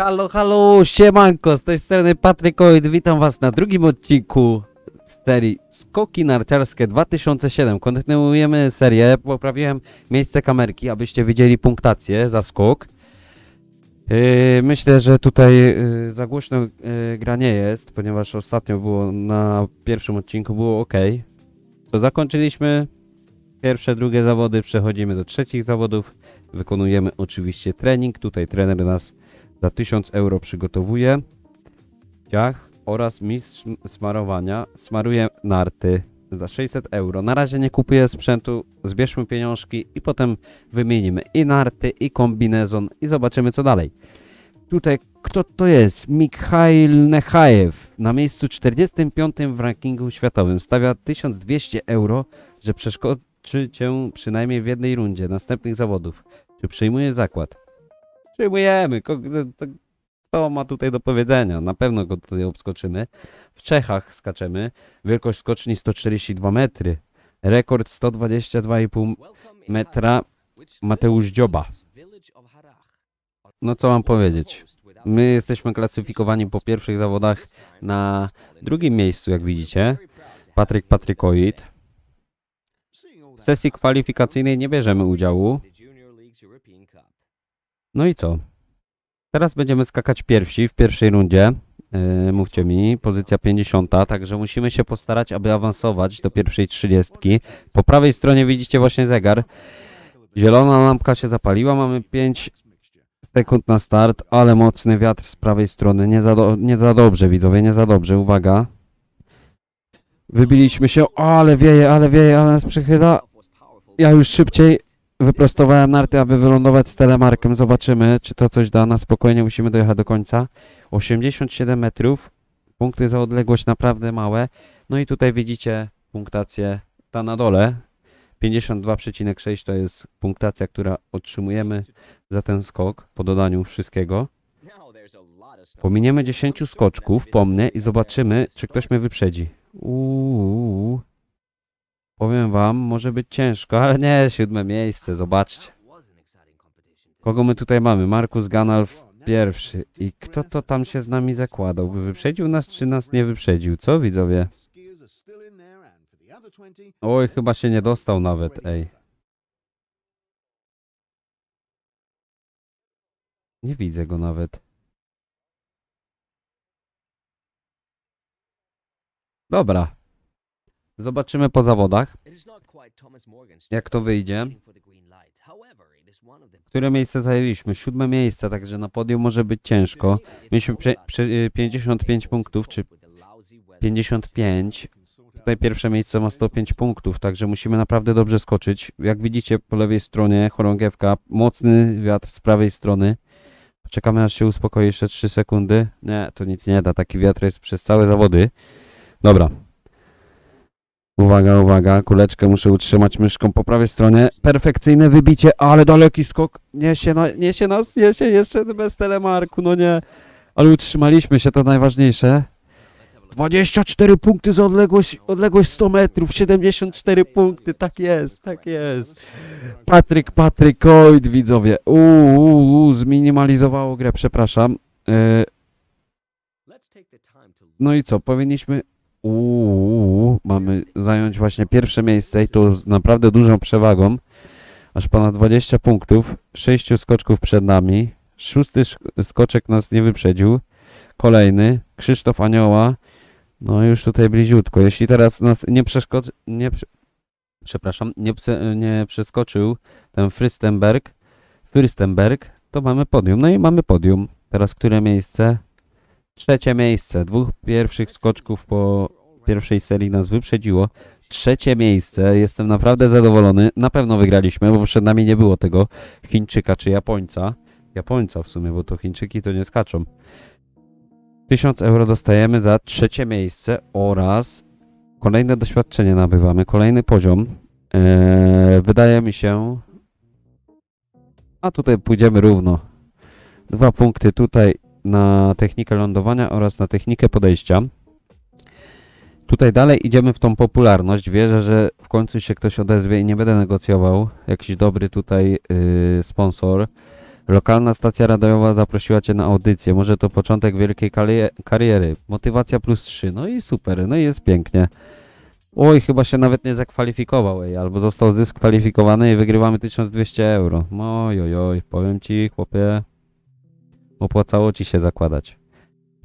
Halo, halo, siemanko, z tej strony Patrykoid, witam was na drugim odcinku serii Skoki Narciarskie 2007. Kontynuujemy serię, poprawiłem miejsce kamerki, abyście widzieli punktację za skok. Yy, myślę, że tutaj yy, za głośno yy, gra nie jest, ponieważ ostatnio było na pierwszym odcinku było ok. To zakończyliśmy pierwsze, drugie zawody, przechodzimy do trzecich zawodów. Wykonujemy oczywiście trening, tutaj trener nas za 1000 euro przygotowuje ciach oraz mistrz smarowania smaruje narty za 600 euro. Na razie nie kupuję sprzętu, zbierzmy pieniążki i potem wymienimy i narty i kombinezon i zobaczymy co dalej. Tutaj kto to jest? Mikhail Nechajew na miejscu 45 w rankingu światowym stawia 1200 euro, że przeskoczy cię przynajmniej w jednej rundzie następnych zawodów. Czy przyjmujesz zakład? Przyjmujemy. Co ma tutaj do powiedzenia? Na pewno go tutaj obskoczymy. W Czechach skaczemy. Wielkość skoczni 142 metry. Rekord 122,5 metra. Mateusz Dzioba. No co mam powiedzieć? My jesteśmy klasyfikowani po pierwszych zawodach na drugim miejscu, jak widzicie. Patryk Patrykoid. W sesji kwalifikacyjnej nie bierzemy udziału. No i co? Teraz będziemy skakać pierwsi w pierwszej rundzie. Yy, mówcie mi, pozycja 50, także musimy się postarać, aby awansować do pierwszej 30. Po prawej stronie widzicie właśnie zegar. Zielona lampka się zapaliła, mamy 5 sekund na start, ale mocny wiatr z prawej strony. Nie za, do, nie za dobrze, widzowie, nie za dobrze, uwaga. Wybiliśmy się, o, ale wieje, ale wieje, ale nas przychyla. Ja już szybciej wyprostowałem narty, aby wylądować z telemarkiem. Zobaczymy, czy to coś da. Na spokojnie musimy dojechać do końca. 87 metrów. Punkty za odległość naprawdę małe. No i tutaj widzicie punktację ta na dole. 52,6 to jest punktacja, która otrzymujemy za ten skok po dodaniu wszystkiego. Pominiemy 10 skoczków po mnie i zobaczymy, czy ktoś mnie wyprzedzi. Uuu. Powiem wam, może być ciężko, ale nie, siódme miejsce, zobaczcie. Kogo my tutaj mamy? Markus Ganalf pierwszy. I kto to tam się z nami zakładał? By wyprzedził nas, czy nas nie wyprzedził? Co widzowie? Oj, chyba się nie dostał nawet, ej. Nie widzę go nawet. Dobra. Zobaczymy po zawodach, jak to wyjdzie. Które miejsce zajęliśmy? Siódme miejsce, także na podium może być ciężko. Mieliśmy prze, prze, y, 55 punktów, czy 55. Tutaj pierwsze miejsce ma 105 punktów, także musimy naprawdę dobrze skoczyć. Jak widzicie po lewej stronie chorągiewka, mocny wiatr z prawej strony. Czekamy aż się uspokoi jeszcze 3 sekundy. Nie, to nic nie da, taki wiatr jest przez całe zawody. Dobra. Uwaga, uwaga, kuleczkę muszę utrzymać myszką po prawej stronie. Perfekcyjne wybicie, ale daleki skok. Niesie, na, niesie nas, niesie jeszcze bez telemarku, no nie. Ale utrzymaliśmy się, to najważniejsze. 24 punkty za odległość, odległość 100 metrów, 74 punkty, tak jest, tak jest. Patryk, Patrykoid, widzowie. Uuu, uu, zminimalizowało grę, przepraszam. E, no i co, powinniśmy... Uuu, mamy zająć właśnie pierwsze miejsce i to z naprawdę dużą przewagą. Aż ponad 20 punktów, 6 skoczków przed nami. Szósty sk- skoczek nas nie wyprzedził. Kolejny, Krzysztof Anioła. No już tutaj bliziutko. Jeśli teraz nas nie przeszkodzi, nie, prze- przepraszam, nie, nie przeskoczył ten Frystenberg, Fürstenberg, to mamy podium. No i mamy podium. Teraz które miejsce? Trzecie miejsce. Dwóch pierwszych skoczków po pierwszej serii nas wyprzedziło. Trzecie miejsce. Jestem naprawdę zadowolony. Na pewno wygraliśmy, bo przed nami nie było tego Chińczyka czy Japońca. Japońca w sumie, bo to Chińczyki to nie skaczą. 1000 euro dostajemy za trzecie miejsce oraz kolejne doświadczenie nabywamy, kolejny poziom. Eee, wydaje mi się. A tutaj pójdziemy równo. Dwa punkty tutaj na technikę lądowania oraz na technikę podejścia. Tutaj dalej idziemy w tą popularność. Wierzę, że w końcu się ktoś odezwie i nie będę negocjował. Jakiś dobry tutaj yy, sponsor. Lokalna stacja radiowa zaprosiła Cię na audycję. Może to początek wielkiej kariery. Motywacja plus 3. No i super, no i jest pięknie. Oj, chyba się nawet nie zakwalifikował, ej, albo został zdyskwalifikowany i wygrywamy 1200 euro. Oj, oj, oj, powiem Ci, chłopie, opłacało Ci się zakładać.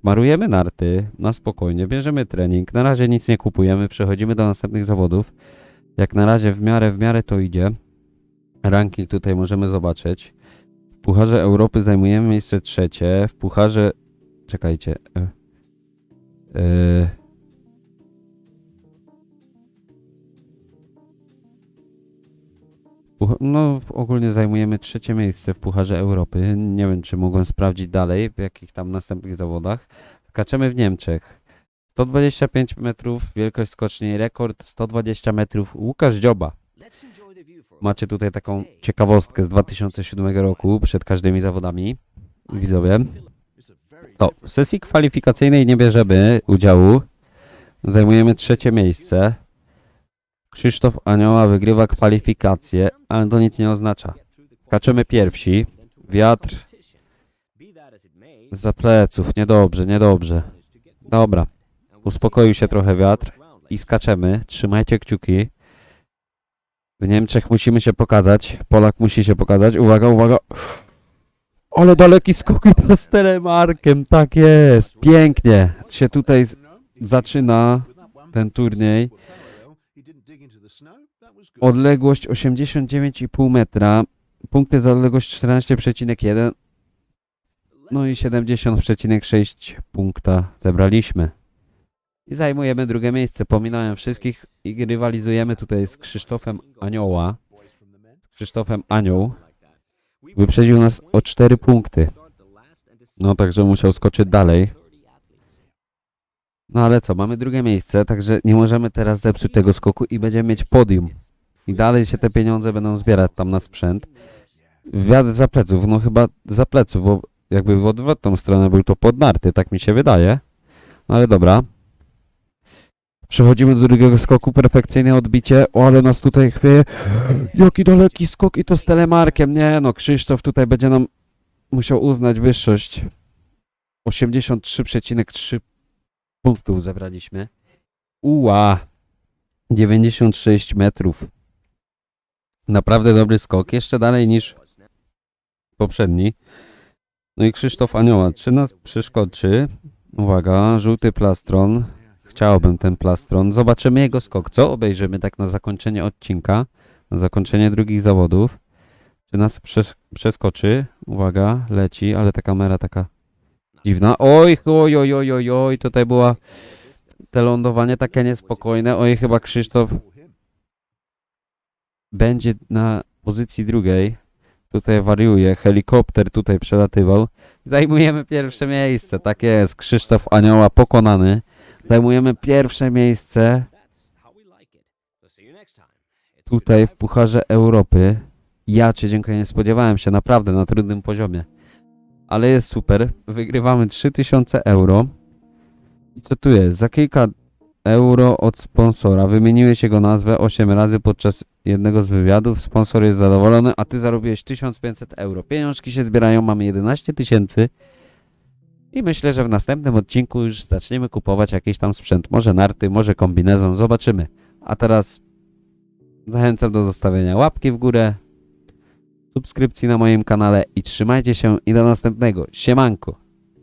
Marujemy narty, na spokojnie, bierzemy trening, na razie nic nie kupujemy, przechodzimy do następnych zawodów. Jak na razie w miarę, w miarę to idzie. Ranking tutaj możemy zobaczyć. W Pucharze Europy zajmujemy miejsce trzecie, w Pucharze... Czekajcie. e, No, ogólnie zajmujemy trzecie miejsce w Pucharze Europy. Nie wiem, czy mogłem sprawdzić dalej, w jakich tam następnych zawodach. Skaczemy w Niemczech. 125 metrów, wielkość skoczni, rekord 120 metrów. Łukasz Dzioba. Macie tutaj taką ciekawostkę z 2007 roku przed każdymi zawodami. Widzowie. To, w sesji kwalifikacyjnej nie bierzemy udziału. Zajmujemy trzecie miejsce. Krzysztof Anioła wygrywa kwalifikacje, ale to nic nie oznacza. Skaczemy pierwsi. Wiatr za pleców. Niedobrze, niedobrze. Dobra. Uspokoił się trochę wiatr i skaczemy. Trzymajcie kciuki. W Niemczech musimy się pokazać. Polak musi się pokazać. Uwaga, uwaga. Ale daleki skok to z telemarkiem. Tak jest. Pięknie. Się tutaj zaczyna ten turniej. Odległość 89,5 metra. Punkty za odległość 14,1. No i 70,6 punkta zebraliśmy. I zajmujemy drugie miejsce. Pominąłem wszystkich i rywalizujemy tutaj z Krzysztofem Anioła. Z Krzysztofem Anioł. Wyprzedził nas o 4 punkty. No także musiał skoczyć dalej. No ale co, mamy drugie miejsce, także nie możemy teraz zepsuć tego skoku i będziemy mieć podium. I dalej się te pieniądze będą zbierać tam na sprzęt. Wiatr za pleców, no chyba za pleców, bo jakby w odwrotną stronę był to pod narty, tak mi się wydaje. No ale dobra. Przechodzimy do drugiego skoku, perfekcyjne odbicie. O, ale nas tutaj chwieje. Jaki daleki skok i to z telemarkiem. Nie no, Krzysztof tutaj będzie nam musiał uznać wyższość. 83,3 punktów zebraliśmy. Uła! 96 metrów. Naprawdę dobry skok. Jeszcze dalej niż poprzedni. No i Krzysztof Anioła. Czy nas przeszkodzi? Uwaga, żółty plastron. Chciałbym ten plastron. Zobaczymy jego skok. Co obejrzymy tak na zakończenie odcinka? Na zakończenie drugich zawodów. Czy nas przes- przeskoczy? Uwaga, leci, ale ta kamera taka dziwna. Oj, oj, oj, oj, oj, oj, tutaj była te lądowanie takie niespokojne. Oj, chyba Krzysztof będzie na pozycji drugiej. Tutaj wariuje, helikopter tutaj przelatywał. Zajmujemy pierwsze miejsce, tak jest. Krzysztof Anioła pokonany. Zajmujemy pierwsze miejsce tutaj w Pucharze Europy. Ja cię dziękuję, nie spodziewałem się naprawdę na trudnym poziomie. Ale jest super. Wygrywamy 3000 euro. I co tu jest? Za kilka euro od sponsora. Wymieniłeś jego nazwę 8 razy podczas jednego z wywiadów. Sponsor jest zadowolony, a ty zarobiłeś 1500 euro. Pieniążki się zbierają, mamy 11 tysięcy. I myślę, że w następnym odcinku już zaczniemy kupować jakiś tam sprzęt. Może narty, może kombinezon, zobaczymy. A teraz zachęcam do zostawienia łapki w górę, subskrypcji na moim kanale i trzymajcie się i do następnego. Siemanko!